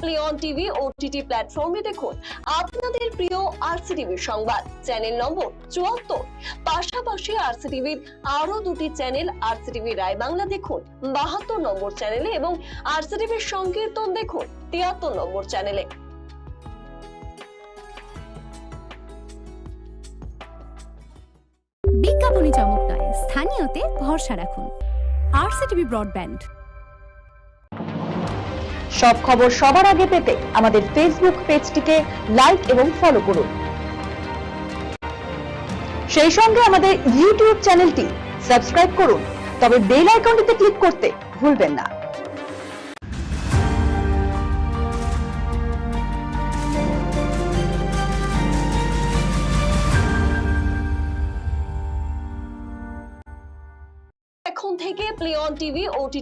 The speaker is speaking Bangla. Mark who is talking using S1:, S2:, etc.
S1: প্লে অন টিভি ওটিটি প্ল্যাটফর্মে দেখুন আপনাদের প্রিয় আরসিটিভি সংবাদ। চ্যানেল নম্বর চুয়াত্তর। পাশাপাশি আরসিটিভির আরও দুটি চ্যানেল আরসিটিভি রায় বাংলা দেখুন, বাহাত্তর নম্বর চ্যানেলে এবং আরসিটিভির সংকীর্তন দেখুন, তিয়াত্তর নম্বর চ্যানেলে
S2: বিজ্ঞাপনী চমক নয় স্থানীয়তে ভরসা রাখুন। আরসিটিভি ব্রডব্যান্ড
S3: সব খবর সবার আগে পেতে আমাদের ফেসবুক পেজটিকে লাইক এবং ফলো করুন। সেই সঙ্গে আমাদের ইউটিউব চ্যানেলটি সাবস্ক্রাইব করুন, তবে বেল আইকনটিতে ক্লিক করতে ভুলবেন না।
S1: এখন থেকে প্লে অন টিভি ওটিটি